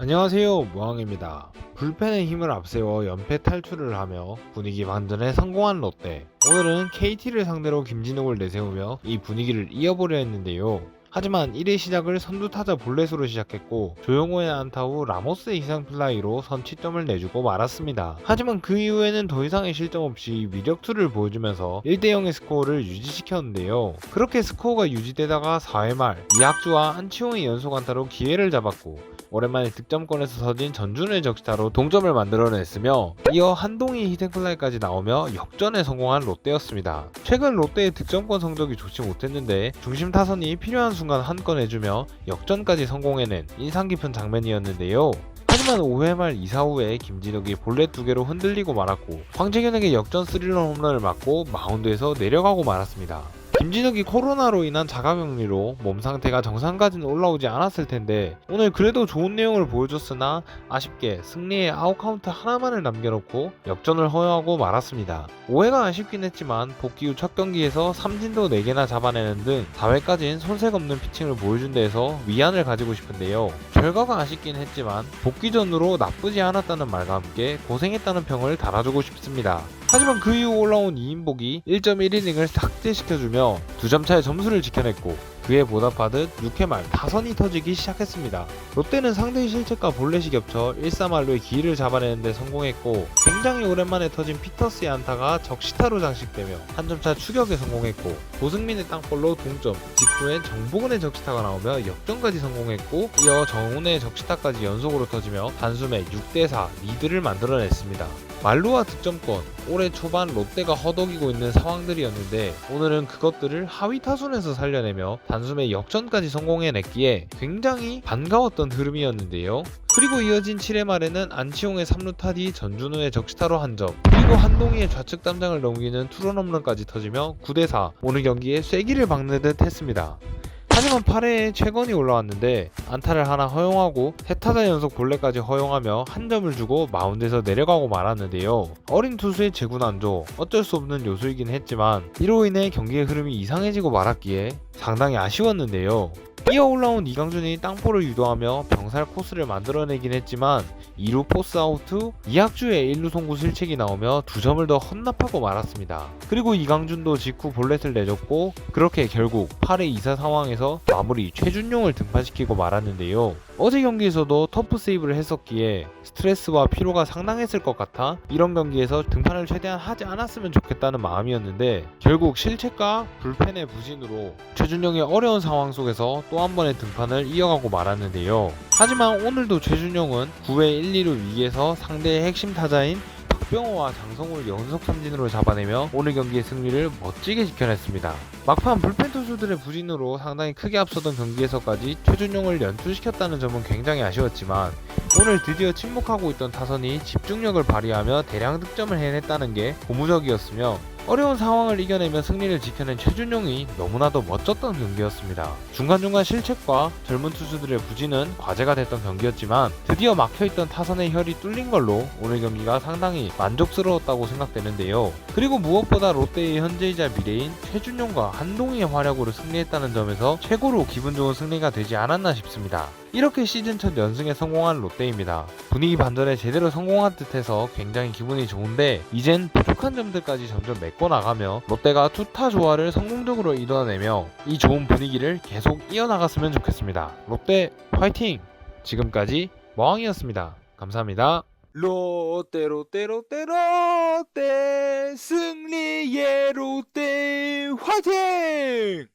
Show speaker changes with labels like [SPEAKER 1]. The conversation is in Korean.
[SPEAKER 1] 안녕하세요 무왕입니다. 불펜의 힘을 앞세워 연패 탈출을 하며 분위기 반전에 성공한 롯데. 오늘은 KT를 상대로 김진욱을 내세우며 이 분위기를 이어보려 했는데요 하지만 1회 시작을 선두타자 볼넷으로 시작했고 조용호의 안타 후 라모스의 희상 플라이로 선취점을 내주고 말았습니다. 하지만 그 이후에는 더 이상의 실점 없이 위력투를 보여주면서 1대0의 스코어를 유지시켰는데요. 그렇게 스코어가 유지되다가 4회 말 이학주와 안치홍의 연속 안타로 기회를 잡았고 오랜만에 득점권에서 서진 전준우의 적시타로 동점을 만들어냈으며 이어 한동희 희생플라이까지 나오며 역전에 성공한 롯데였습니다. 최근 롯데의 득점권 성적이 좋지 못했는데 중심 타선이 필요한 순간 한 건 해주며 역전까지 성공해낸 인상 깊은 장면이었는데요. 하지만 5회 말 2사 후에 김진욱이 볼넷 두 개로 흔들리고 말았고 황재균에게 역전 스릴러 홈런을 맞고 마운드에서 내려가고 말았습니다. 김진욱이 코로나로 인한 자가격리로 몸 상태가 정상까지는 올라오지 않았을 텐데 오늘 그래도 좋은 내용을 보여줬으나 아쉽게 승리에 아웃카운트 하나만을 남겨놓고 역전을 허용하고 말았습니다. 5회가 아쉽긴 했지만 복귀 후 첫 경기에서 삼진도 4개나 잡아내는 등 4회까지는 손색 없는 피칭을 보여준 데에서 위안을 가지고 싶은데요. 결과가 아쉽긴 했지만 복귀 전으로 나쁘지 않았다는 말과 함께 고생했다는 평을 달아주고 싶습니다. 하지만 그 이후 올라온 이인복이 1.1이닝을 삭제시켜주며 2점 차의 점수를 지켜냈고 그에 보답하듯 6회 말 타선이 터지기 시작했습니다. 롯데는 상대의 실책과 볼넷이 겹쳐 1-3할로의 기회를 잡아내는데 성공했고 굉장히 오랜만에 터진 피터스의 안타가 적시타로 장식되며 한 점차 추격에 성공했고 고승민의 땅볼로 동점 직후엔 정보근의 적시타가 나오며 역전까지 성공했고 이어 정훈의 적시타까지 연속으로 터지며 단숨에 6대4 리드를 만들어냈습니다. 말루와 득점권 올해 초반 롯데가 허덕이고 있는 상황들이었는데 오늘은 그것들을 하위 타순에서 살려내며 단 숨에 역전까지 성공해냈기에 굉장히 반가웠던 흐름이었는데요. 그리고 이어진 7회 말에는 안치홍의 3루타 뒤 전준우의 적시타로 한 점, 그리고 한동희의 좌측 담장을 넘기는 투런 홈런까지 터지며 9대4 오늘 경기에 쐐기를 박는 듯 했습니다. 하지만 8회에 최건이 올라왔는데 안타를 하나 허용하고 세타자 연속 볼넷까지 허용하며 한 점을 주고 마운드에서 내려가고 말았는데요. 어린 투수의 재구난조 어쩔 수 없는 요소이긴 했지만 이로 인해 경기의 흐름이 이상해지고 말았기에 상당히 아쉬웠는데요. 이어 올라온 이강준이 땅볼을 유도하며 병살 코스를 만들어내긴 했지만 2루 포스 아우트, 이학주의 1루 송구 실책이 나오며 두 점을 더 헌납하고 말았습니다. 그리고 이강준도 직후 볼넷을 내줬고 그렇게 결국 8회 2사 상황에서 마무리 최준용을 등판시키고 말았는데요. 어제 경기에서도 터프 세이브를 했었기에 스트레스와 피로가 상당했을 것 같아 이런 경기에서 등판을 최대한 하지 않았으면 좋겠다는 마음이었는데 결국 실책과 불펜의 부진으로 최준용의 어려운 상황 속에서 또 한 번의 등판을 이어가고 말았는데요. 하지만 오늘도 최준용은 9회 1, 2루 위기에서 상대의 핵심 타자인 박병호와 장성우를 연속 삼진으로 잡아내며 오늘 경기의 승리를 멋지게 지켜냈습니다. 막판 불펜 투수들의 부진으로 상당히 크게 앞서던 경기에서까지 최준용을 연투시켰다는 점은 굉장히 아쉬웠지만 오늘 드디어 침묵하고 있던 타선이 집중력을 발휘하며 대량 득점을 해냈다는 게 고무적이었으며 어려운 상황을 이겨내며 승리를 지켜낸 최준용이 너무나도 멋졌던 경기였습니다. 중간중간 실책과 젊은 투수들의 부진은 과제가 됐던 경기였지만 드디어 막혀있던 타선의 혈이 뚫린 걸로 오늘 경기가 상당히 만족스러웠다고 생각되는데요. 그리고 무엇보다 롯데의 현재이자 미래인 최준용과 한동희의 활약으로 승리했다는 점에서 최고로 기분 좋은 승리가 되지 않았나 싶습니다. 이렇게 시즌 첫 연승에 성공한 롯데입니다. 분위기 반전에 제대로 성공한 듯해서 굉장히 기분이 좋은데 이젠 부족한 점들까지 점점 메꿔 나가며 롯데가 투타 조화를 성공적으로 이뤄내며 이 좋은 분위기를 계속 이어나갔으면 좋겠습니다. 롯데 화이팅! 지금까지 머왕이었습니다. 감사합니다. 롯데 롯데 롯데 롯데 승리의 롯데 화이팅!